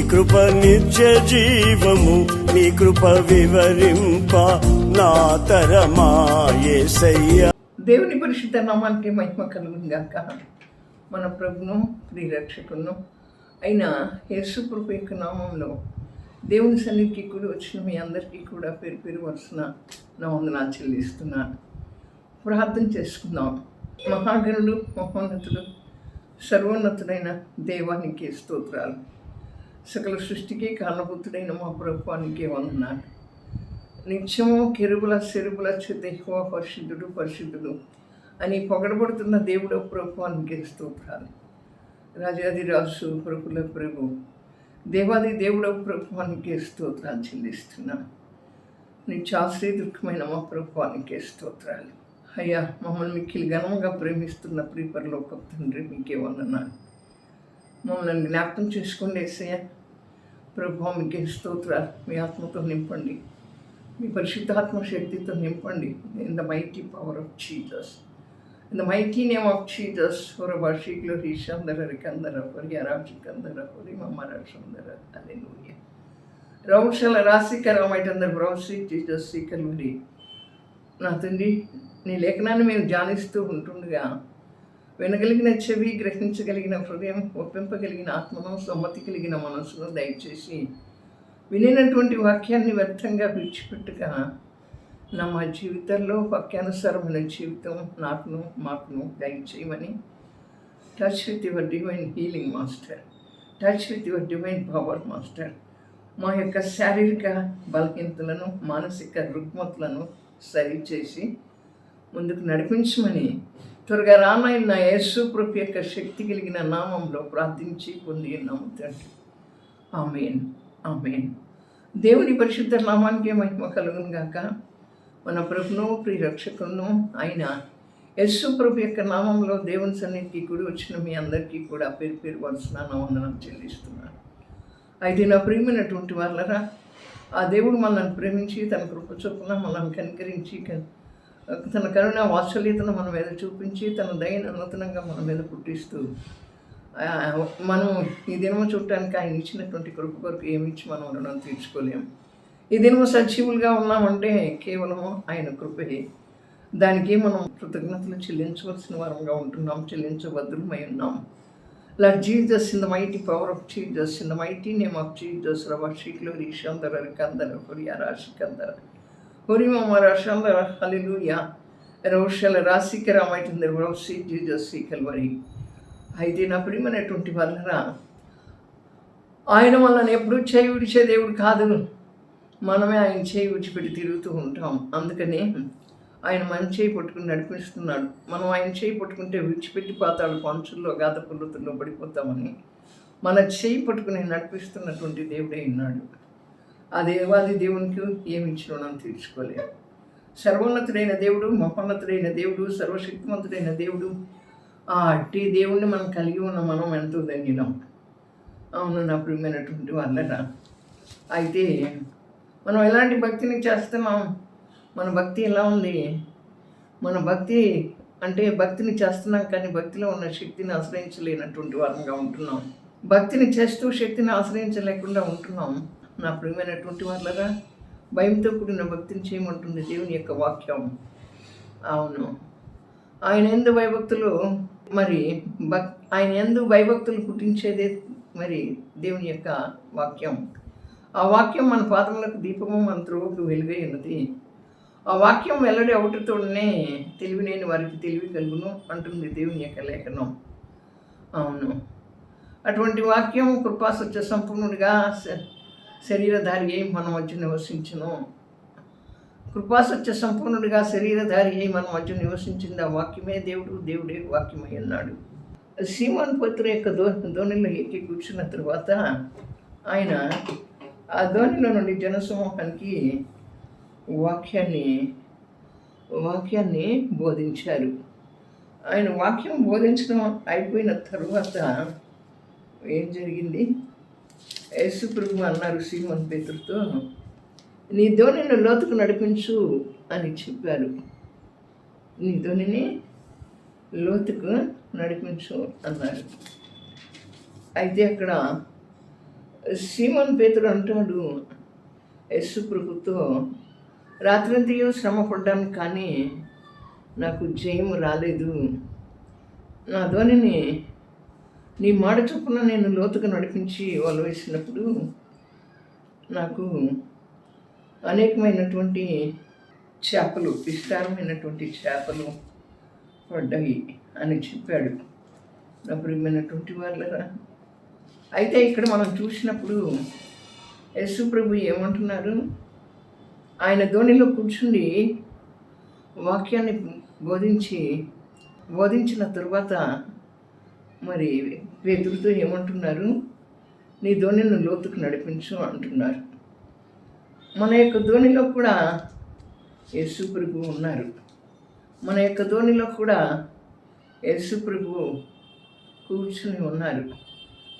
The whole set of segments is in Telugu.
నీ కృప నిత్య జీవము నీ కృప వివరింప నా తరమా దేవుని పరిశుద్ధ నామానికి మహిమ కలుగును మన ప్రభును ప్రియరక్షకును అయిన యేసు ప్రభు యొక్క నామంలో దేవుని సన్నిధికి కూడా వచ్చిన మీ అందరికీ కూడా పేరు పేరు వరుసన నా వందనా చెల్లిస్తున్నాను ప్రార్థన చేసుకుందాం. మహాగణుడు మహోన్నతుడు సర్వోన్నతుడైన దేవానికి స్తోత్రాలు. సకల సృష్టికి కారణభూతుడైన మా ప్రభుత్వానికి వందనాలు. నిత్యము కెరుబుల సెరుబుల చెద్దెక్కువ పరిశుద్ధుడు పరిశుద్ధుడు అని పొగడబడుతున్న దేవుడు ప్రభుత్వానికి స్తోత్రాలు. రాజాది రాజు ప్రభుల ప్రభు దేవాది దేవుడు ప్రభుత్వానికి స్తోత్రాలు చెల్లిస్తున్నాను నిత్యాశ్రయ దుఃఖమైన మా ప్రభుత్వానికి స్తోత్రాలు. అయ్యా మమ్మల్ని మిక్కిలి ఘనంగా ప్రేమిస్తున్న ప్రీపరలోక తండ్రి మీకే వందనాలు. మమ్మల్ని జ్ఞాపకం చేసుకోండి ఏసయ్య ప్రభు మీకు స్తోత్రాలు మీ ఆత్మతో నింపండి. మీ పరిశుద్ధాత్మ శక్తితో నింపండి. In the mighty power of Jesus in the mighty name of Jesus హోర భాషికులు రీషందర రికందర హొరి అరాజికందర హొరి మమ్మరాషందర అదే నూయ రౌషల రాశికరమైటందర బ్రౌసి జీజస్ సీకలుడి నా తండ్రి నీ లేఖనాన్ని మేము ధ్యానిస్తూ ఉంటుండగా వినగలిగిన చెవి గ్రహించగలిగిన హృదయం ఒప్పింపగలిగిన ఆత్మను సమ్మతి కలిగిన మనసును దయచేసి వినినటువంటి వాక్యాన్ని వ్యర్థంగా విడిచిపెట్టుగా నా మా జీవితంలో వాక్యానుసారమైన జీవితం నాకును మాకును దయచేయమని touch with your divine healing master touch with your divine power master మా యొక్క శారీరక బలహీనతలను మానసిక రుగ్మతలను సరిచేసి ముందుకు నడిపించమని త్వరగా రానాయన యేసు ప్రభు యొక్క శక్తి కలిగిన నామంలో ప్రార్థించి పొంది నమ్ముతండి ఆమెన్. ఆమెన్. దేవుని పరిశుద్ధ నామానికి మహిమ కలుగును గాక. మన ప్రభును ప్రియరక్షకును ఆయన యస్సు ప్రభు యొక్క నామంలో దేవుని సన్నిధికి కూడి వచ్చిన మీ అందరికీ కూడా పేరు పేరు వరుసన నా వందనం చెల్లిస్తున్నాను. అయితే నా ప్రియమైనటువంటి వాళ్ళరా ఆ దేవుడు మనల్ని ప్రేమించి తన కృప చొప్పున మనల్ని కనికరించి తన కరుణ వాత్సల్యతను మన మీద చూపించి తన దయను నూతనంగా మన మీద పుట్టిస్తూ మనం ఈ దినము చూడటానికి ఆయన ఇచ్చినటువంటి కృప కొరకు ఏమి ఇచ్చి మనం రుణం తీర్చుకోలేము. ఈ దినము సజీవులుగా ఉన్నామంటే కేవలం ఆయన కృపే. దానికి మనం కృతజ్ఞతలు చెల్లించవలసిన వారంగా ఉంటున్నాం చెల్లించబద్దులమై ఉన్నాం. Lord Jesus, in the mighty power of in in the mighty name of రవర్ Rabba Shiklo Rishandara Rikandara హురియా రాశి Hurimama Rashandara, hallelujah. Roshal Rasikara might in the world see Jesus see Calvary. అయితే నా ప్రియమైనటువంటి వాళ్ళరా ఆయన మనల్ని ఎప్పుడూ చేయి విడిచే దేవుడు కాదు మనమే ఆయన చేయి విడిచిపెట్టి తిరుగుతూ ఉంటాం అందుకని ఆయన మన చేయి పట్టుకుని నడిపిస్తున్నాడు మనం ఆయన చేయి పట్టుకుంటే విడిచిపెట్టి పాతాడు పంచుల్లో గాథ పుల్లతుల్లో పడిపోతామని మన చేయి పట్టుకుని నడిపిస్తున్నటువంటి దేవుడే ఉన్నాడు ఆ దేవాది దేవునికి ఏమి ఇచ్చిన మనం తీర్చుకోలేము సర్వోన్నతుడైన దేవుడు మహోన్నతుడైన దేవుడు సర్వశక్తివంతుడైన దేవుడు ఆ అట్టి దేవుణ్ణి మనం కలిగి ఉన్న మనం ఎంతో ధన్యులం. అవును నా ప్రియమైనటువంటి వాళ్ళరా. అయితే మనం ఎలాంటి భక్తిని చేస్తున్నాం? మన భక్తి ఎలా ఉంది? మన భక్తి అంటే భక్తిని చేస్తున్నాం కానీ భక్తిలో ఉన్న శక్తిని ఆశ్రయించలేనటువంటి వారంగా ఉంటున్నాం. భక్తిని చేస్తూ శక్తిని ఆశ్రయించలేకుండా ఉంటున్నాం. నా ప్రియమైనటువంటి వాళ్ళరా భయంతో కూడిన భక్తిని చేయమంటుంది దేవుని యొక్క వాక్యం. అవును. ఆయన ఎందు భయభక్తులు మరి భక్ ఆయన ఎందు భయభక్తులు పుట్టించేదే మరి దేవుని యొక్క వాక్యం. ఆ వాక్యం మన పాదములకు దీపము మన త్రోవకు వెలుగై ఉన్నది. ఆ వాక్యం వెల్లడి ఒకటితోనే తెలివి లేని వారికి తెలివి కలుగును అంటుంది దేవుని యొక్క లేఖనం. అవును. అటువంటి వాక్యం కృపా సత్య సంపూర్ణుడిగా శరీరధారి అయి మన మధ్య నివసించును? కృపాసత్య సంపూర్ణుడిగా శరీరధారి అయి మన మధ్య నివసించింది? ఆ వాక్యమే దేవుడు దేవుడే వాక్యమై ఉన్నాడు. సీమాన్ పుత్ర యొక్క దో ధోనిలో ఎక్కి కూర్చున్న తర్వాత ఆయన ఆ ధోనిలో నుండి జనసమూహానికి వాక్యాన్ని వాక్యాన్ని బోధించారు. ఆయన వాక్యం బోధించడం అయిపోయిన తరువాత ఏం జరిగింది? యేసుప్రభు అన్నారు సీమన్ పేతుడితో నీ ధోనిని లోతుకు నడిపించు అని చెప్పారు. నీ ధోనిని లోతుకు నడిపించు అన్నారు. అయితే అక్కడ సీమన్ పేతుడు అంటాడు యస్సు ప్రభుతో రాత్రంతయు శ్రమ పడ్డాను కానీ నాకు జయము రాలేదు. నా ధోనిని నీ మాట చొప్పున నేను లోతుగా నడిపించి వాళ్ళు వేసినప్పుడు నాకు అనేకమైనటువంటి చేపలు విస్తారమైనటువంటి చేపలు పడ్డాయి అని చెప్పాడు. నా ప్రియమైనటువంటి వాళ్ళరా అయితే ఇక్కడ మనం చూసినప్పుడు యేసు ప్రభు ఏమంటున్నారు? ఆయన ధోనిలో కూర్చుండి వాక్యాన్ని బోధించి బోధించిన తరువాత మరి పేతుడితో ఏమంటున్నారు? నీ ధోనిని లోతుకు నడిపించు అంటున్నారు. మన యొక్క ధోనిలో కూడా యేసు ప్రభు ఉన్నారు. మన యొక్క ధోనిలో కూడా యేసు ప్రభు కూర్చుని ఉన్నారు.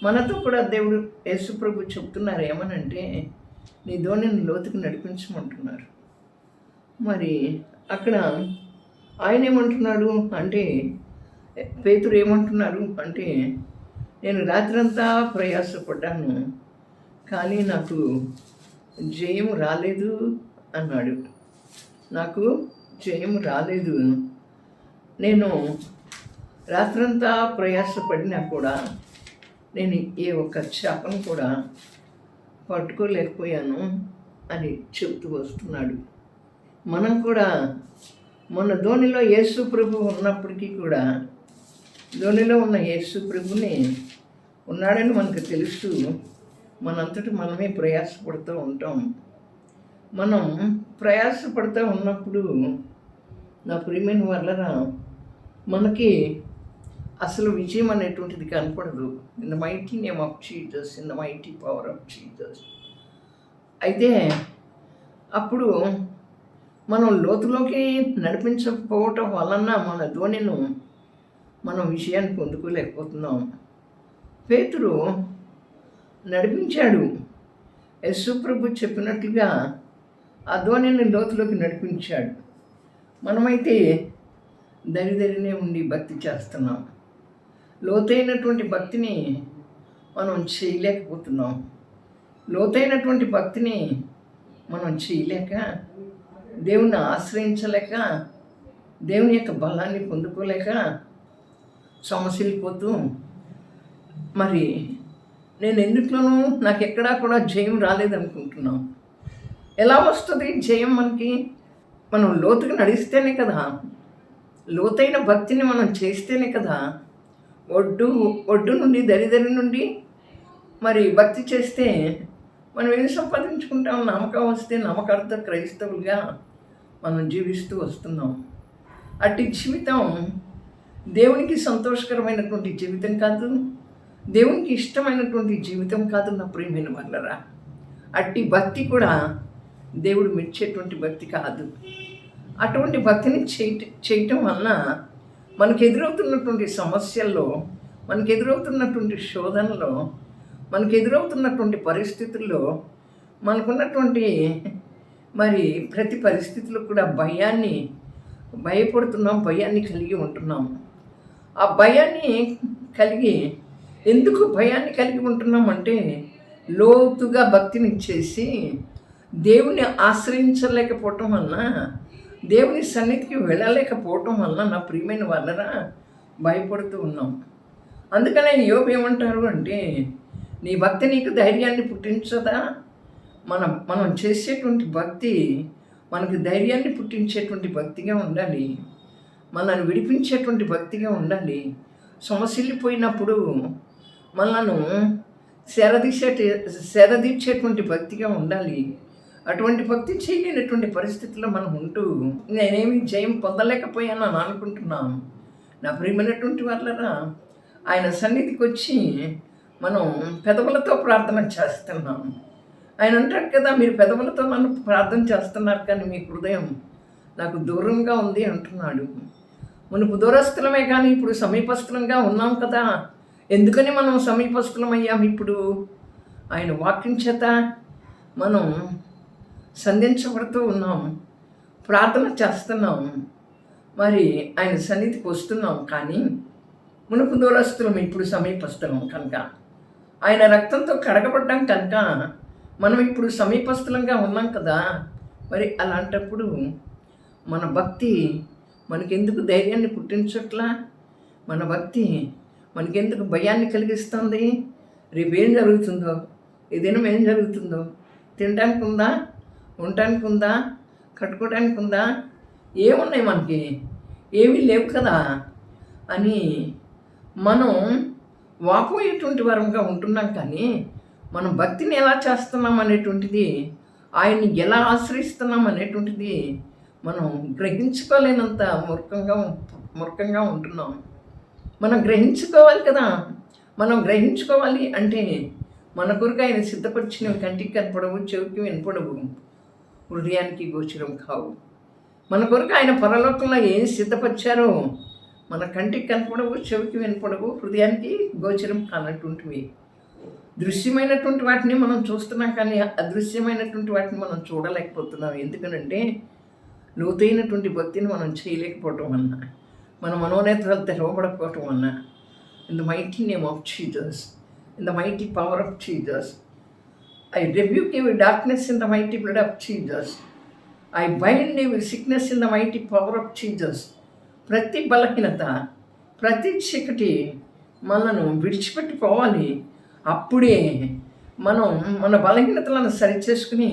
మనతో కూడా దేవుడు యేసు ప్రభు చెప్తున్నారు ఏమనంటే నీ ధోనిని లోతుకు నడిపించమంటున్నారు. మరి అక్కడ ఆయన ఏమంటున్నాడు అంటే పేతురు ఏమంటున్నారు అంటే నేను రాత్రంతా ప్రయాసపడ్డాను. కానీ నాకు జయం రాలేదు అన్నాడు. నాకు జయం రాలేదు. నేను రాత్రంతా ప్రయాసపడినా కూడా నేను ఏ ఒక్క చేపను కూడా పట్టుకోలేకపోయాను అని చెబుతూ వస్తున్నాడు. మనం కూడా మన ధోనిలో యేసు ప్రభు ఉన్నప్పటికీ కూడా ధోనిలో ఉన్న యేసు ప్రభుని ఉన్నాడని మనకు తెలుస్తూ మనంతటి మనమే ప్రయాసపడుతూ ఉంటాం. మనం ప్రయాసపడుతూ ఉన్నప్పుడు నా ప్రియమైన వల్లరా మనకి అసలు విజయం అనేటువంటిది కనపడదు. In the mighty name of Jesus in the mighty power of Jesus అయితే అప్పుడు మనం లోతులోకి నడిపించకపోవటం వలన మన ధోనిను మనం విషయాన్ని పొందుకోలేకపోతున్నాం. పేతురు నడిపించాడు. యశుప్రభు చెప్పినట్లుగా ఆ లోతులోకి నడిపించాడు. మనమైతే దరిదరినే ఉండి భక్తి చేస్తున్నాం. లోతైనటువంటి భక్తిని మనం చేయలేకపోతున్నాం. లోతైనటువంటి భక్తిని మనం చేయలేక దేవుని ఆశ్రయించలేక దేవుని యొక్క బలాన్ని పొందుకోలేక సమస్యలు పోతూ మరి నేను ఎందుట్లోనూ నాకు ఎక్కడా కూడా జయం రాలేదనుకుంటున్నాం ఎలా వస్తుంది జయం మనకి? మనం లోతుగా నడిస్తేనే కదా. లోతైన భక్తిని మనం చేస్తేనే కదా. ఒడ్డు ఒడ్డు నుండి దరిదరి నుండి మరి భక్తి చేస్తే మనం ఏం సంపాదించుకుంటాం? నమ్మకం వస్తే నమ్మకార్థ క్రైస్తవులుగా మనం జీవిస్తూ వస్తున్నాం. అట్టి జీవితం దేవునికి సంతోషకరమైనటువంటి జీవితం కాదు. దేవునికి ఇష్టమైనటువంటి జీవితం కాదు నా ప్రియమైన వాళ్ళరా అట్టి భక్తి కూడా దేవుడు మెచ్చేటువంటి భక్తి కాదు. అటువంటి భక్తిని చేయట చేయటం వలన మనకు ఎదురవుతున్నటువంటి సమస్యల్లో మనకు ఎదురవుతున్నటువంటి శోధనలో మనకు ఎదురవుతున్నటువంటి పరిస్థితుల్లో మనకున్నటువంటి మరి ప్రతి పరిస్థితిలో కూడా భయాన్ని భయపడుతున్నాం భయాన్ని కలిగి ఉంటున్నాం ఆ భయాన్ని కలిగి ఎందుకు భయాన్ని కలిగి ఉంటున్నాం అంటే లోతుగా భక్తిని చేసి దేవుని ఆశ్రయించలేకపోవటం వలన దేవుని సన్నిధికి వెళ్ళలేకపోవటం వలన నా ప్రియమైన వలన భయపడుతూ ఉన్నాం. అందుకనే యోబు ఏమంటారు అంటే నీ భక్తి నీకు ధైర్యాన్ని పుట్టించదా? మనం మనం చేసేటువంటి భక్తి మనకు ధైర్యాన్ని పుట్టించేటువంటి భక్తిగా ఉండాలి. మనల్ని విడిపించేటువంటి భక్తిగా ఉండాలి. సమస్యలిపోయినప్పుడు మనలను శరదీసేట శరదీర్చేటువంటి భక్తిగా ఉండాలి. అటువంటి భక్తి చేయలేనటువంటి పరిస్థితుల్లో మనం ఉంటూ నేనేమి జయం పొందలేకపోయాను అని అనుకుంటున్నాను నా ప్రియమైనటువంటి వాళ్ళరా ఆయన సన్నిధికి వచ్చి మనం పెదవులతో ప్రార్థన చేస్తున్నాం. ఆయన అంటాడు కదా మీరు పెదవులతో మనం ప్రార్థన చేస్తున్నారు కానీ మీ హృదయం నాకు దూరంగా ఉంది అంటున్నాడు. మునుపు దూరస్థులమే కానీ ఇప్పుడు సమీపస్థులంగా ఉన్నాం కదా. ఎందుకని మనం సమీపస్థులమయ్యాం ఇప్పుడు? ఆయన వాక్యం చేత మనం సంధించబడుతూ ఉన్నాం ప్రార్థన చేస్తున్నాం. మరి ఆయన సన్నిధికి వస్తున్నాం కానీ మునుపు దూరస్తులం ఇప్పుడు సమీపస్థలం కనుక. ఆయన రక్తంతో కడగబడ్డాం కనుక మనం ఇప్పుడు సమీపస్థలంగా ఉన్నాం కదా. మరి అలాంటప్పుడు మన భక్తి మనకెందుకు ధైర్యాన్ని పుట్టించట్లా? మన భక్తి మనకెందుకు భయాన్ని కలిగిస్తుంది? రేపు ఏం జరుగుతుందో? ఈ దినం ఏం జరుగుతుందో? తినడానికి ఉందా? ఉండటానికి ఉందా? కట్టుకోవడానికి ఉందా? ఏమున్నాయి మనకి? ఏమీ లేవు కదా? అని మనం వాపోయేటువంటి వరంగా ఉంటున్నాం కానీ మనం భక్తిని ఎలా చేస్తున్నాం అనేటువంటిది ఆయన్ని ఎలా ఆశ్రయిస్తున్నాం అనేటువంటిది మనం గ్రహించుకోలేనంత మూర్ఖంగా మూర్ఖంగా ఉంటున్నాం. మనం గ్రహించుకోవాలి కదా. మనం గ్రహించుకోవాలి అంటే మన కొరకు ఆయన సిద్ధపరిచినవి కంటికి కనపడవు చెవికి వినపడవు హృదయానికి గోచరం కావు. మన కొరకు ఆయన పరలోకంలో ఏం సిద్ధపరిచారో మన కంటికి కనపడవు చెవికి వినపడవు హృదయానికి గోచరం కానటువంటివి. దృశ్యమైనటువంటి వాటిని మనం చూస్తున్నాం కానీ అదృశ్యమైనటువంటి వాటిని మనం చూడలేకపోతున్నాం. ఎందుకనంటే లోతైనటువంటి భక్తిని మనం చేయలేకపోవటం వలన. మన మనోనేత్రాలు తెరవబడకపోవటం వలన in the mighty name of చీజర్స్ in the mighty power of చీజర్స్ I rebuke you darkness in the mighty blood of చీజర్స్ I bind you sickness in the mighty power of చీజర్స్ ప్రతి బలహీనత ప్రతి చీకటి మనను విడిచిపెట్టుకోవాలి. అప్పుడే మనం మన బలహీనతలను సరిచేసుకుని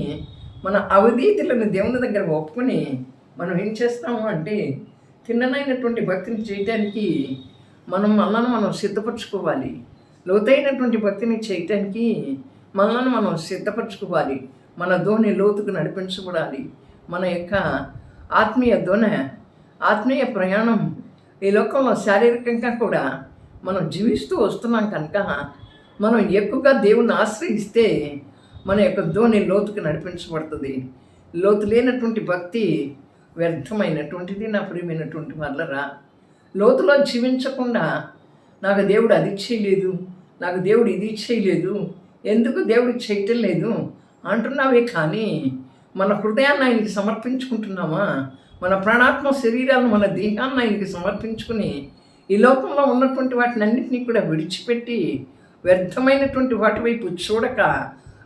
మన అవధీతులను దేవుని దగ్గర ఒప్పుకొని మనం ఏం చేస్తాము అంటే తిన్ననైనటువంటి భక్తిని చేయటానికి మనం మనల్ని మనం సిద్ధపరచుకోవాలి. లోతైనటువంటి భక్తిని చేయటానికి మనల్ని మనం సిద్ధపరచుకోవాలి. మన ధోని లోతుకు నడిపించబడాలి. మన యొక్క ఆత్మీయ ధోన ఆత్మీయ ప్రయాణం ఈ లోకంలో శారీరకంగా కూడా మనం జీవిస్తూ వస్తున్నాం కనుక మనం ఎక్కువగా దేవుని ఆశ్రయిస్తే మన యొక్క ధోని లోతుకు నడిపించబడుతుంది. లోతు లేనటువంటి భక్తి వ్యర్థమైనటువంటిది నా ప్రియమైనటువంటి మరలరా లోతులో జీవించకుండా నాకు దేవుడు అది చేయలేదు నాకు దేవుడు ఇది చేయలేదు ఎందుకు దేవుడు చేయటం లేదు అంటున్నావే కానీ మన హృదయాన్ని ఆయనకి సమర్పించుకుంటున్నామా? మన ప్రాణాత్మ శరీరాలను మన దేహాన్ని ఆయనకి సమర్పించుకుని ఈ లోకంలో ఉన్నటువంటి వాటిని అన్నింటినీ కూడా విడిచిపెట్టి వ్యర్థమైనటువంటి వాటి వైపు చూడక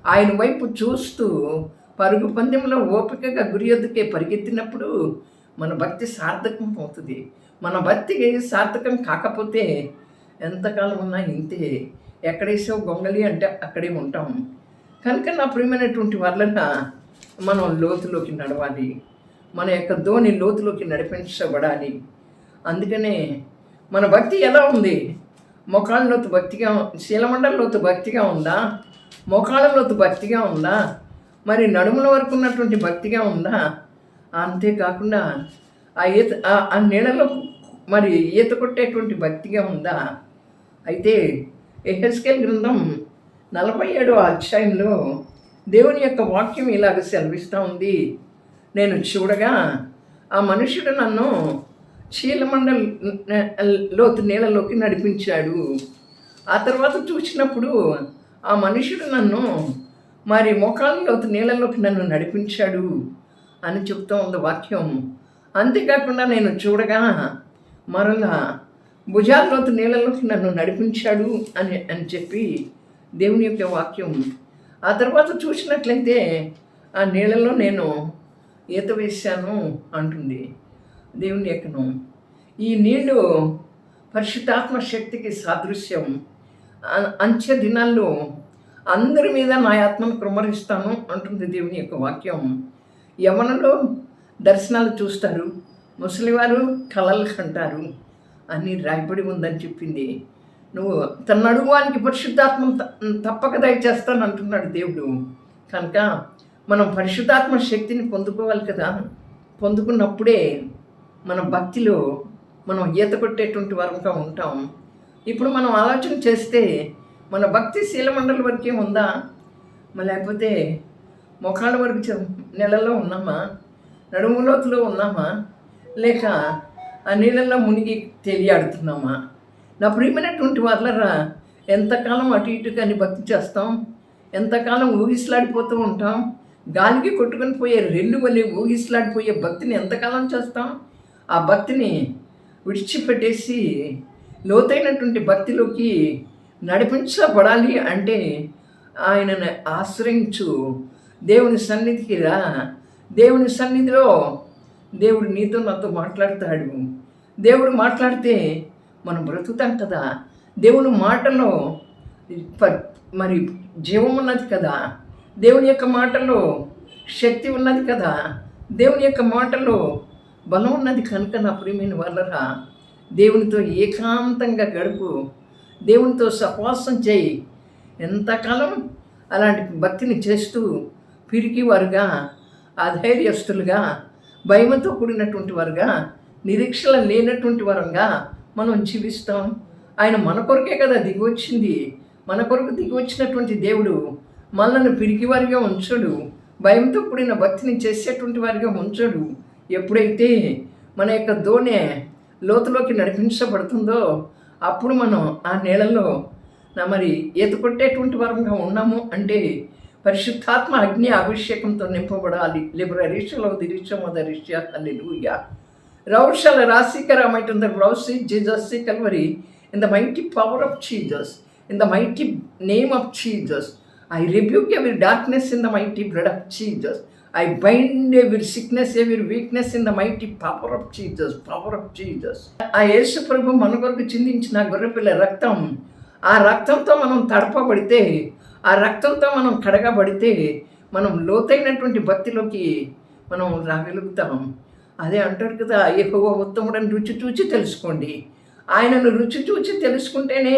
ఆయన వైపు చూస్తూ పరుగు పందెంలో ఓపికగా గురి ఎద్దుకే పరిగెత్తినప్పుడు మన భక్తి సార్థకం అవుతుంది. మన భక్తికి సార్థకం కాకపోతే ఎంతకాలం ఉన్నా ఇంతే. ఎక్కడేసో గొంగలి అంటే అక్కడే ఉంటాం. కనుక నా ప్రియమైనటువంటి వలన మనం లోతులోకి నడవాలి. మన యొక్క ధోని లోతులోకి నడిపించబడాలి. అందుకనే మన భక్తి ఎలా ఉంది? మోకాళ్ళ లోతు భక్తిగా శీలమండల లోతు భక్తిగా ఉందా? మోకాళ్ళ లోతు భక్తిగా ఉందా? మరి నడుముల వరకు ఉన్నటువంటి భక్తిగా ఉందా? అంతేకాకుండా ఆ ఈత ఆ- ఆ నీళ్ళలో మరి ఈత కొట్టేటువంటి భక్తిగా ఉందా? అయితే ఎహెస్కేల్ గ్రంథం నలభై ఏడో అధ్యాయంలో దేవుని యొక్క వాక్యం ఇలాగ సెలవిస్తూ ఉంది. నేను చూడగా ఆ మనుషుడు నన్ను చీలమండల్ లోతు నీళ్ళలోకి నడిపించాడు. ఆ తర్వాత చూసినప్పుడు ఆ మనుషుడు నన్ను మరి మోకాళ్ళ నీళ్ళలోకి నన్ను నడిపించాడు అని చెప్తూ ఉంది వాక్యం. అంతేకాకుండా నేను చూడగా మరలా భుజాల్లోతు నీళ్ళలోకి నన్ను నడిపించాడు అని అని చెప్పి దేవుని యొక్క వాక్యం. ఆ తర్వాత చూసినట్లయితే ఆ నీళ్ళలో నేను ఈత వేశాను అంటుంది దేవుని యొక్కను. ఈ నీళ్ళు పరిశుద్ధాత్మ శక్తికి సాదృశ్యం. అ- అంత్య దినాల్లో అందరి మీద నా ఆత్మను కుమరిస్తాను అంటుంది దేవుని యొక్క వాక్యం. యవనలో దర్శనాలు చూస్తారు. ముసలివారు కలలు కంటారు అని రాయబడి ఉందని చెప్పింది. నువ్వు తన అడుగువానికి పరిశుద్ధాత్మ త- తప్పక దయచేస్తాను అంటున్నాడు దేవుడు. కనుక మనం పరిశుద్ధాత్మ శక్తిని పొందుకోవాలి కదా. పొందుకున్నప్పుడే మన భక్తిలో మనం ఈత కొట్టేటువంటి వరంగా ఉంటాం. ఇప్పుడు మనం ఆలోచన చేస్తే మన భక్తి శీలమండలి వరకే ఉందా? మరి లేకపోతే ముఖాల వరకు నెలలో ఉన్నామా? నడుము లోతులో ఉన్నామా? లేక ఆ నీళ్ళల్లో మునిగి తెలియాడుతున్నామా నా ప్రియమైనటువంటి వాళ్ళరా ఎంతకాలం అటు ఇటు కానీ భక్తి చేస్తాం? ఎంతకాలం ఊగిసలాడిపోతూ ఉంటాం? గాలికి కొట్టుకొని పోయే రెల్లు మళ్ళీ ఊగిసలాడిపోయే భక్తిని ఎంతకాలం చేస్తాం? ఆ భక్తిని విడిచిపెట్టేసి లోతైనటువంటి భక్తిలోకి నడిపించబడాలి అంటే ఆయనను ఆశ్రయించు. దేవుని సన్నిధికి రా. దేవుని సన్నిధిలో దేవుడు నీతో నాతో మాట్లాడతాడు. దేవుడు మాట్లాడితే మనం బ్రతుకుతాం కదా. దేవుని మాటలో మరి జీవం ఉన్నది కదా. దేవుని యొక్క మాటలో శక్తి ఉన్నది కదా. దేవుని యొక్క మాటలో బలం ఉన్నది కనుక నా ప్రియమైన వాళ్ళరా దేవునితో ఏకాంతంగా గడుపు. దేవునితో సహవాసం చేయి. ఎంతకాలం అలాంటి భక్తిని చేస్తూ పిరికి వారుగా అధైర్యస్తులుగా భయంతో కూడినటువంటి వారుగా నిరీక్షణ లేనటువంటి వరంగా మనం జీవిస్తాం. ఆయన మన కొరకే కదా దిగి వచ్చింది. మన కొరకు దిగి వచ్చినటువంటి దేవుడు మనల్ని పిరికి వారిగా ఉంచడు. భయంతో కూడిన భక్తిని చేసేటువంటి వారిగా ఉంచడు. ఎప్పుడైతే మన యొక్క దోణె లోతులోకి నడిపించబడుతుందో అప్పుడు మనం ఆ నీళ్ళలో నా మరి ఈత కొట్టేటువంటి వరంగా ఉన్నాము అంటే పరిశుద్ధాత్మ అగ్ని అభిషేకంతో నింపబడాలి. లిబరరీషలో దిరీషమో దరిష్య హల్లెలూయా. రౌషల రాశికరమైట్ in the రౌసి Jesus Calvary. In the mighty power of Jesus in the mighty name of Jesus I rebuke every darkness in the mighty blood of Jesus I bind every sickness every weakness in the mighty power of Jesus power of Jesus ఆ యేసు ప్రభు మన కొరకు చిందించిన గొర్రెపిల్ల రక్తం ఆ రక్తంతో మనం తడపబడితే ఆ రక్తంతో మనం కడగబడితే మనం లోతైనటువంటి భక్తిలోకి మనం రాగలుగుతాం. అదే అంటారు కదా ఎక్కువ ఉత్తముడని రుచి చూచి తెలుసుకోండి. ఆయనను రుచి చూచి తెలుసుకుంటేనే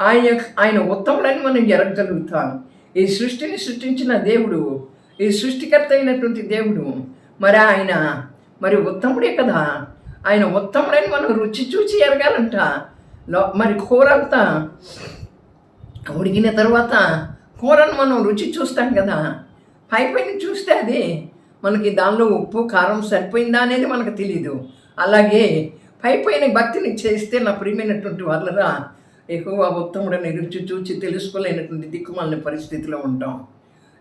ఆయన ఆయన ఉత్తముడని మనం ఎరగగలుగుతాం. ఈ సృష్టిని సృష్టించిన దేవుడు ఈ సృష్టికర్త అయినటువంటి దేవుడు. మరి ఆయన మరి ఉత్తముడే కదా. ఆయన ఉత్తముడని మనం రుచి చూచి ఎరగాలంట. మరి కూర అంతా ఉడికిన తర్వాత కూరను మనం రుచి చూస్తాం కదా. పై పైన చూస్తే అది మనకి దానిలో ఉప్పు కారం సరిపోయిందా అనేది మనకు తెలియదు అలాగే పై పైన భక్తిని చేస్తే నా ప్రియమైనటువంటి వాళ్ళరా ఎక్కువ ఉత్తముడని రుచి చూచి తెలుసుకోలేనటువంటి దిక్కుమాలిన పరిస్థితిలో ఉంటాం.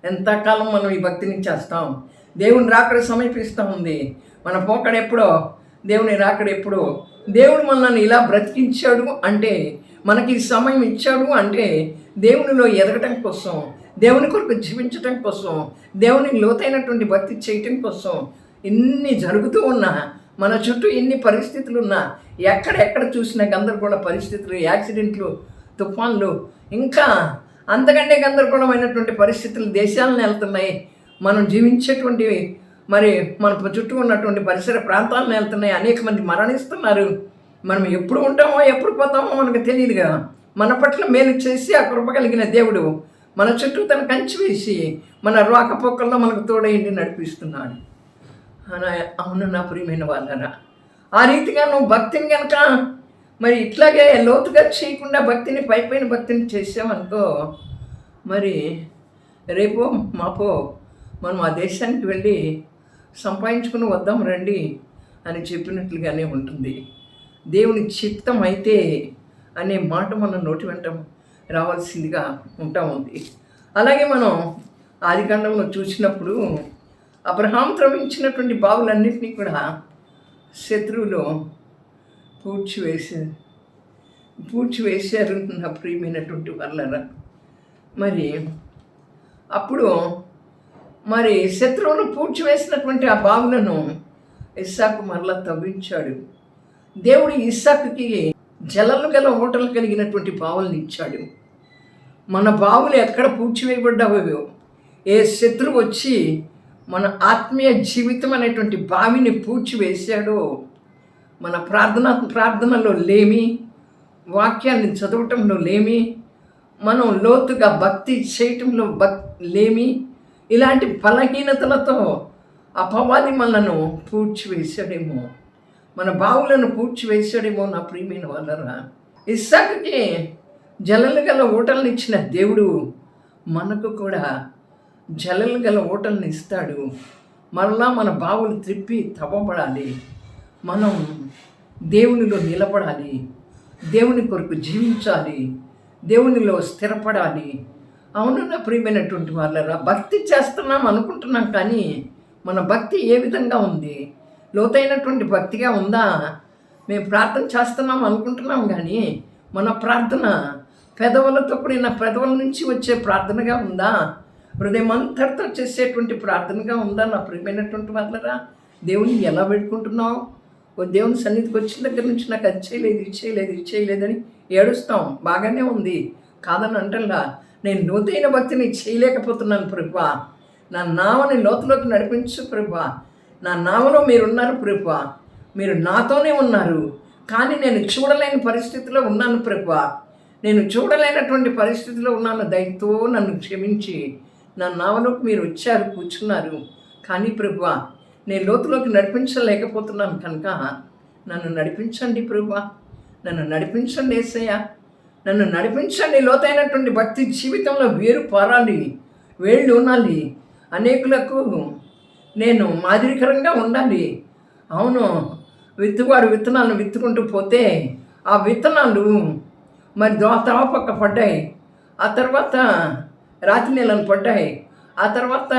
ఎంతకాలం మనం ఈ భక్తిని చేస్తాం? దేవుని రాకడ సమీపిస్తూ ఉంది. మన పోకడెప్పుడో దేవుని రాకడెప్పుడో దేవుడు మనల్ని ఇలా బ్రతికించాడు అంటే మనకి సమయం ఇచ్చాడు అంటే దేవునిలో ఎదగటం కోసం దేవుని కొరకు జీవించటం కోసం దేవుని లోతైనటువంటి భక్తి చేయటం కోసం ఇన్ని జరుగుతూ ఉన్నా మన చుట్టూ ఎన్ని పరిస్థితులు ఉన్నా ఎక్కడెక్కడ చూసినా గందరగోళ పరిస్థితులు యాక్సిడెంట్లు తుఫాన్లు ఇంకా అంతకంటే గందరగోళమైనటువంటి పరిస్థితులు దేశాలను వెళ్తున్నాయి. మనం జీవించేటువంటి మరి మన చుట్టూ ఉన్నటువంటి పరిసర ప్రాంతాలను వెళ్తున్నాయి. అనేక మంది మరణిస్తున్నారు. మనం ఎప్పుడు ఉంటామో ఎప్పుడు పోతామో మనకు తెలియదుగా మన పట్ల మేలు చేసి ఆ కృప కలిగిన దేవుడు మన చుట్టూ తన కంచి వేసి మన రాకపోకల్లో మనకు తోడైండి నడిపిస్తున్నాడు. అవును నా ప్రియమైన వాళ్ళరా ఆ రీతిగా నువ్వు భక్తిని కనుక మరి ఇట్లాగే లోతుగా చేయకుండా భక్తిని పైపైన భక్తిని చేసామనుకో మరి రేపో మాపో మనం ఆ దేశానికి వెళ్ళి సంపాదించుకుని వద్దాం రండి అని చెప్పినట్లుగానే ఉంటుంది. దేవుని చిత్తం అయితే అనే మాట మనం నోటి వెంట రావాల్సిందిగా ఉంటా ఉంది. అలాగే మనం ఆదికాండంలో చూసినప్పుడు అబ్రహాం త్రవించినటువంటి బావులన్నింటినీ కూడా శత్రువులు పూడ్చివేశారు. పూడ్చివేశారు నా ప్రియమైనటువంటి వాళ్ళరా మరి అప్పుడు మరి శత్రువులు పూడ్చివేసినటువంటి ఆ బావులను ఇస్సాకు మరలా తవ్వించాడు. దేవుడు ఇస్సాకుకి జలలు గల ఓటలు కలిగినటువంటి బావులను ఇచ్చాడు. మన బావులు ఎక్కడ పూడ్చివేయబడ్డావో ఏ శత్రువు వచ్చి మన ఆత్మీయ జీవితం అనేటువంటి బావిని పూడ్చివేశాడో మన ప్రార్థన ప్రార్థనలో లేమి వాక్యాన్ని చదవటంలో లేమి మనం లోతుగా భక్తి చేయటంలో భక్ లేమి ఇలాంటి బలహీనతలతో అపవాది మనను పూడ్చివేశాడేమో. మన బావులను పూడ్చివేశాడేమో నా ప్రియమైన వాళ్ళరా. ఇస్సాకకి జలలు గల ఊటలను ఇచ్చిన దేవుడు మనకు కూడా జలలు గల ఊటలను ఇస్తాడు. మరలా మన బావులు త్రిప్పి తవ్వబడాలి. మనం దేవునిలో నిలబడాలి. దేవుని కొరకు జీవించాలి. దేవునిలో స్థిరపడాలి. అవును నా ప్రియమైనటువంటి వాళ్ళరా భక్తి చేస్తున్నాం అనుకుంటున్నాం కానీ మన భక్తి ఏ విధంగా ఉంది? లోతైనటువంటి భక్తిగా ఉందా? మేము ప్రార్థన చేస్తున్నాం అనుకుంటున్నాం కానీ మన ప్రార్థన పెదవులతో కూడిన పెదవుల నుంచి వచ్చే ప్రార్థనగా ఉందా? హృదయమంతటితో చేసేటువంటి ప్రార్థనగా ఉందా నా ప్రియమైనటువంటి వాళ్ళరా దేవుని ఎలా పెట్టుకుంటున్నావు ఓ దేవుని సన్నిధికి వచ్చిన దగ్గర నుంచి నాకు అది చేయలేదు ఇది చేయలేదు ఇది చేయలేదని ఏడుస్తాం. బాగానే ఉంది. కాదని అంటల్లా నేను లోతైన భక్తిని చేయలేకపోతున్నాను ప్రభా. నా నావని లోతులోకి నడిపించు ప్రభా. నా నావలో మీరున్నారు ప్రభా. మీరు నాతోనే ఉన్నారు. కానీ నేను చూడలేని పరిస్థితిలో ఉన్నాను ప్రభా. నేను చూడలేనటువంటి పరిస్థితిలో ఉన్నాను. దయతో నన్ను క్షమించి. నా నావలోకి మీరు వచ్చారు కూర్చున్నారు. కానీ ప్రభువ నేను లోతులోకి నడిపించలేకపోతున్నాను కనుక నన్ను నడిపించండి ప్రభువ. నన్ను నడిపించండి ఏసయ్య. నన్ను నడిపించండి లోతైనటువంటి భక్తి జీవితంలో వేరు పారాలి వేళ్ళు ఉండాలి. అనేకులకు నేను మాదిరికరంగా ఉండాలి. అవును విత్తువారు విత్తనాలను విత్తుకుంటూ పోతే ఆ విత్తనాలు మరి దోతవ పక్క పడ్డాయి. ఆ తర్వాత రాతి నీళ్ళను పడ్డాయి. ఆ తర్వాత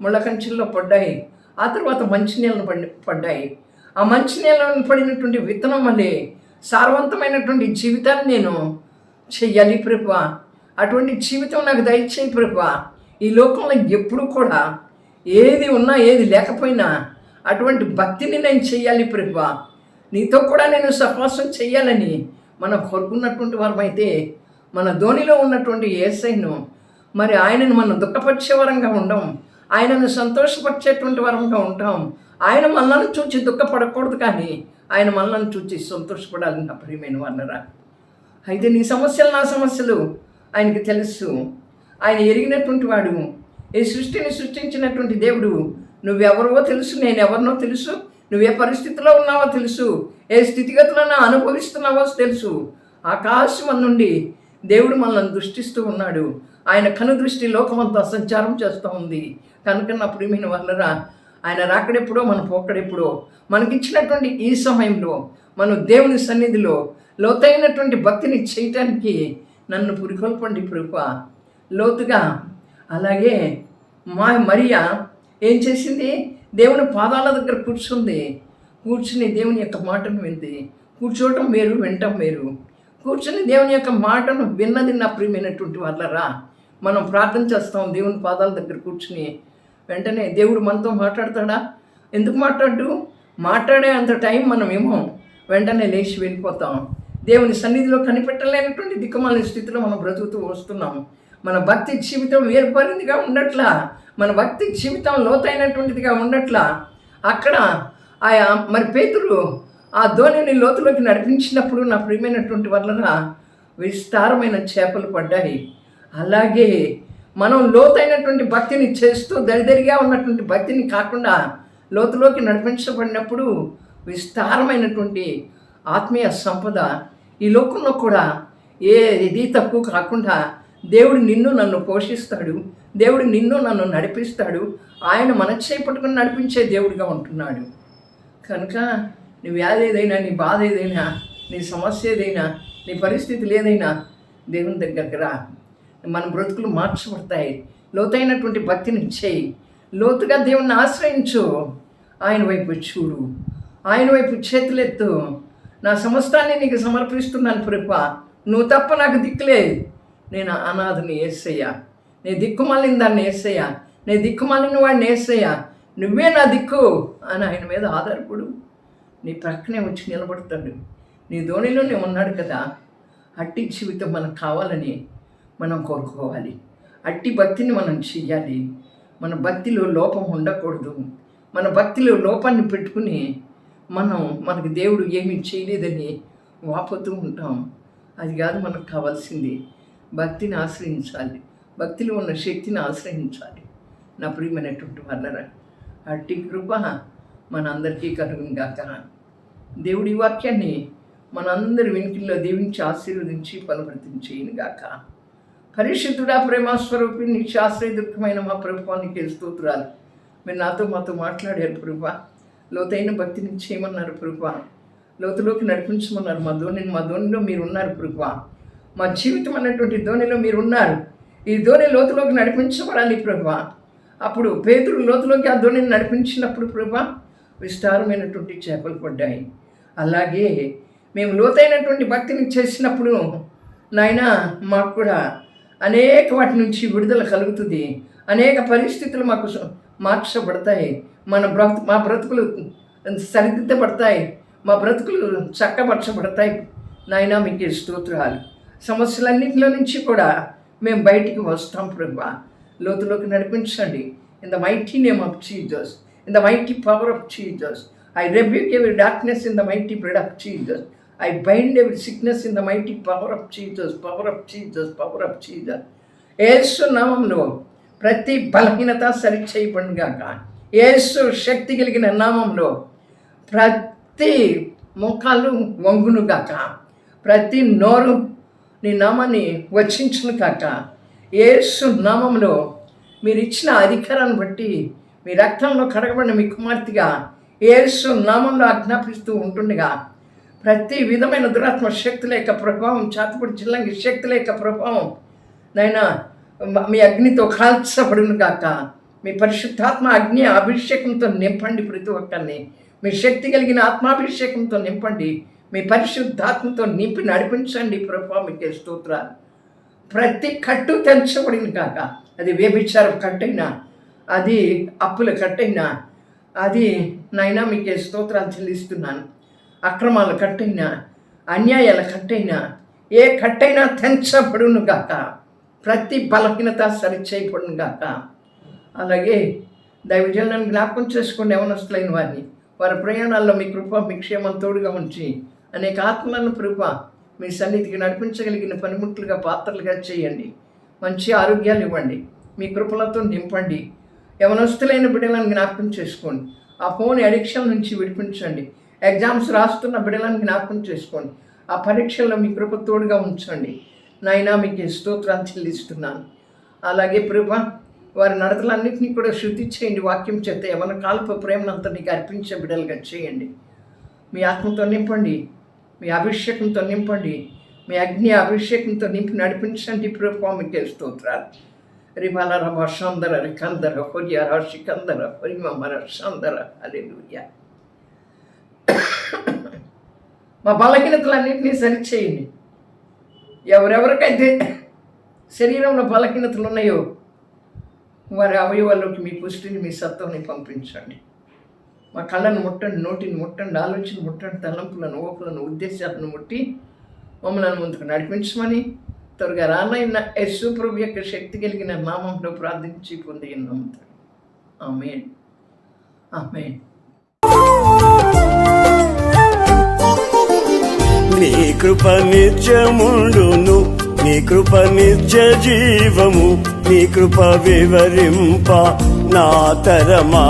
ముళ్ళ కంచెల్లో పడ్డాయి. ఆ తర్వాత మంచినీళ్ళను పడి పడ్డాయి. ఆ మంచినీళ్ళను పడినటువంటి విత్తనం మళ్ళీ సారవంతమైనటువంటి జీవితాన్ని నేను చెయ్యాలి ప్రభా. అటువంటి జీవితం నాకు దయచేయి ప్రభా. ఈ లోకంలో ఎప్పుడు కూడా ఏది ఉన్నా ఏది లేకపోయినా అటువంటి భక్తిని నేను చెయ్యాలి ప్రభా. నీతో కూడా నేను సహవాసం చేయాలని మనం కోరుకున్నటువంటి వారమైతే మన ధోనిలో ఉన్నటువంటి ఏసైను మరి ఆయనను మనం దుఃఖపరిచే వరంగా ఉండం ఆయనను సంతోషపరిచేటువంటి వరంగా ఉంటాం ఆయన మనల్ని చూచి దుఃఖపడకూడదు కానీ ఆయన మనల్ని చూచి సంతోషపడాలి నా ప్రియమైన వాళ్ళరా అయితే నీ సమస్యలు నా సమస్యలు ఆయనకి తెలుసు. ఆయన ఎరిగినటువంటి వాడు ఈ సృష్టిని సృష్టించినటువంటి దేవుడు నువ్వెవరివో తెలుసు నేను ఎవరినో తెలుసు నువ్వే పరిస్థితిలో ఉన్నావో తెలుసు ఏ స్థితిగతులను అనుభవిస్తున్నావో తెలుసు. ఆకాశం నుండి దేవుడు మనల్ని దృష్టిస్తూ ఉన్నాడు. ఆయన కను దృష్టి లోకమంతా సంచారం చేస్తూ ఉంది. కనుక నా ప్రియమైన వాళ్ళరా ఆయన రాకడెప్పుడో మన పోకడెప్పుడో మనకిచ్చినటువంటి ఈ సమయంలో మనం దేవుని సన్నిధిలో లోతైనటువంటి భక్తిని చేయటానికి నన్ను పురికొల్పండి కృప లోతుగా అలాగే మా మరియా ఏం చేసింది? దేవుని పాదాల దగ్గర కూర్చుంది. కూర్చుని దేవుని యొక్క మాటను వింది. కూర్చోవటం వేరు వినటం వేరు. కూర్చుని దేవుని యొక్క మాటను విన్నది నా ప్రియమైనటువంటి వాళ్ళరా మనం ప్రార్థన చేస్తాం దేవుని పాదాల దగ్గర కూర్చుని. వెంటనే దేవుడు మనతో మాట్లాడతాడా? ఎందుకు మాట్లాడు? మాట్లాడే అంత టైం మనం ఏమో వెంటనే లేచి వెళ్ళిపోతాం. దేవుని సన్నిధిలో కనిపెట్టలేనటువంటి దిక్కుమాలిన స్థితిలో మనం బ్రతుకుతూ వస్తున్నాం. మన భక్తి జీవితం వేరుపరిందిగా ఉండట్లా. మన భక్తి జీవితం లోతైనటువంటిదిగా ఉండట్లా. అక్కడ ఆయా మరి పేతులు ఆ ధోనిని లోతులోకి నడిపించినప్పుడు నా ప్రియమైనటువంటి వలన విస్తారమైన చేపలు పడ్డాయి. అలాగే మనం లోతైనటువంటి భక్తిని చేస్తూ దరిదరిగా ఉన్నటువంటి భక్తిని కాకుండా లోతులోకి నడిపించబడినప్పుడు విస్తారమైనటువంటి ఆత్మీయ సంపద ఈ లోకంలో కూడా ఏ ఇది తక్కువ కాకుండా దేవుడు నిన్ను నన్ను పోషిస్తాడు దేవుడు నిన్ను నన్ను నడిపిస్తాడు ఆయన మన చేపట్టుకుని నడిపించే దేవుడిగా ఉంటున్నాడు. కనుక నీ వ్యాధి ఏదైనా నీ బాధ ఏదైనా నీ సమస్య ఏదైనా నీ పరిస్థితులు ఏదైనా దేవుని దగ్గరకు రా. మన బ్రతుకులు మార్చబడతాయి. లోతైనటువంటి భక్తిని చేయి. లోతుగా దేవుణ్ణి ఆశ్రయించు. ఆయన వైపు చూడు. ఆయన వైపు చేతులెత్తు. నా సమస్తాన్ని నీకు సమర్పిస్తున్నాను ప్రభ నువ్వు తప్ప నాకు దిక్కులేదు నేను అనాథని ఏసయ్యా. నీ దిక్కుమాలిన దాన్ని ఏసయ్యా. నీ దిక్కుమాలిన వాడిని ఏసయ్యా. నువ్వే నా దిక్కు అని ఆయన మీద ఆధారపడు. నీ ప్రక్కనే వచ్చి నిలబడతాడు. నీ ధోనిలోనే ఉన్నాడు కదా. అట్టి జీవితం మనకు కావాలని మనం కోరుకోవాలి. అట్టి భక్తిని మనం చెయ్యాలి. మన భక్తిలో లోపం ఉండకూడదు. మన భక్తిలో లోపాన్ని పెట్టుకుని మనం మనకు దేవుడు ఏమీ చేయలేదని వాపోతూ ఉంటాం. అది కాదు మనకు కావాల్సింది. భక్తిని ఆశ్రయించాలి. భక్తిలో ఉన్న శక్తిని ఆశ్రయించాలి. నా ప్రియమైనటువంటి వాళ్ళరా అట్టి కృప మనందరికీ కలుగుగాక దేవుడి వాక్యాన్ని మనందరి వెనుకల్లో దీవించి ఆశీర్వదించి ఫలవర్తించేయను గాక. పరిశుద్ధుడా ప్రేమస్వరూపి నీ శాస్త్రీయ దుఃఖమైన మా ప్రభుత్వానికి స్తోత్రాలు. మీరు నాతో మాతో మాట్లాడారు ప్రభా. లోతైన భక్తిని చేయమన్నారు ప్రభా. లోతులోకి నడిపించమన్నారు. మా ధోనిని మా ధోనిలో మీరు ఉన్నారు ప్రభా. మా జీవితం అన్నటువంటి ధోనిలో మీరు ఉన్నారు. ఈ ధోని లోతులోకి నడిపించబడాలి ప్రభా. అప్పుడు పేతులు లోతులోకి ఆ ధోనిని నడిపించినప్పుడు ప్రభా విస్తారమైనటువంటి చేపలు పడ్డాయి. అలాగే మేము లోతైనటువంటి భక్తిని చేసినప్పుడు నాయన మాకు కూడా అనేక వాటి నుంచి విడుదల కలుగుతుంది. అనేక పరిస్థితులు మాకు మార్చబడతాయి. మన బ్రతు మా బ్రతుకులు సరిదిద్దబడతాయి. మా బ్రతుకులు చక్కపరచబడతాయి. నాయన మీకు స్తోత్రాలు. సమస్యలన్నింటిలో నుంచి కూడా మేము బయటికి వస్తాం ప్రభా. లోతులోకి నడిపించండి. In the mighty name of Jesus in the mighty power of Jesus I rebuke every darkness in the mighty bread of Jesus I bind every sickness in the mighty power of Jesus power of Jesus power of Jesus ఏసు నామంలో ప్రతి బలహీనత సరి చేయబడిగాక ఏసు శక్తి కలిగిన నామంలో ప్రతి ముఖాలు వంగునుగాక. ప్రతి నోరు నీ నామాన్ని వచ్చించును కాక ఏసు నామంలో మీరు ఇచ్చిన అధికారాన్ని బట్టి మీ రక్తంలో కడగబడిన మీ కుమార్తెగా ఏసు నామంలో ఆజ్ఞాపిస్తూ ఉంటుండగా ప్రతి విధమైన దురాత్మ శక్తి లేక ప్రభావం చాతపడి చిల్లంగి శక్తి లేక ప్రభావం. నైనా మీ అగ్నితో కాల్చబడును గాక. మీ పరిశుద్ధాత్మ అగ్ని అభిషేకంతో నింపండి ప్రతి ఒక్కరిని. మీ శక్తి కలిగిన ఆత్మాభిషేకంతో నింపండి. మీ పరిశుద్ధాత్మతో నింపి నడిపించండి ప్రభావ మీకే స్తోత్రాలు. ప్రతి కట్టు తెంచబడిన కాక అది వ్యభిచారం కట్టైనా అది అప్పుల కట్టైనా అది నైనా మీకే స్తోత్రాలు చెల్లిస్తున్నాను. అక్రమాల కట్టైనా అన్యాయాల కట్టైనా ఏ కట్టైనా తెంచబడును గాక. ప్రతి బలహీనత సరిచేయబడును గాక. అలాగే దైవజనులను జ్ఞాపకం చేసుకుని యవనస్తులైన వారిని వారి ప్రయాణాల్లో మీ కృప మీ క్షేమం తోడుగా ఉంచి అనేక ఆత్మలను కృప మీ సన్నిధికి నడిపించగలిగిన పనిముట్లుగా పాత్రలుగా చేయండి. మంచి ఆరోగ్యాలు ఇవ్వండి. మీ కృపలతో నింపండి. యవనస్తులైన బిడ్డలను జ్ఞాపకం చేసుకోండి. ఆ ఫోన్ అడిక్షన్ నుంచి విడిపించండి. ఎగ్జామ్స్ రాస్తున్న బిడ్డలను జ్ఞాపకం చేసుకోండి. ఆ పరీక్షల్లో మీ కృప తోడుగా ఉంచండి. నాయనా మీకు స్తోత్రం చెల్లిస్తున్నాను. అలాగే ప్రభ వారి నడతలన్నింటినీ కూడా శుద్ధి చేయండి. వాక్యం చేత ఏమైనా కాల్ప ప్రేమనంతా నీకు అర్పించే బిడ్డలుగా చేయండి. మీ ఆత్మతో నింపండి. మీ అభిషేకంతో నింపండి. మీ అగ్ని అభిషేకంతో నింపి నడిపించండి ప్రభా మీకు స్తోత్రాలు. రిబాల రమ షందర రికందర హొరియర హరిమ మర షందర అలెలుయ్య మా బలహీనతలన్నింటినీ సరిచేయండి. ఎవరెవరికైతే శరీరంలో బలహీనతలు ఉన్నాయో వారి అవయవాల్లోకి మీ పుష్టిని మీ సత్వాన్ని పంపించండి. మా కళ్ళను ముట్టండి నోటిని ముట్టండి ఆలోచన ముట్టండి తలంపులను ఓపులను ఉద్దేశాలను ముట్టి మమ్మల్ని ముందుకు నడిపించమని త్వరగా రానైన యశు ప్రభు యొక్క శక్తి కలిగిన నామంలో ప్రార్థించి పొంది నమ్ముతాడు ఆమె ఆమెన్. నీ కృప నిత్యముండును నీ కృప నిత్య జీవము నీ కృప వివరింప నా తరమా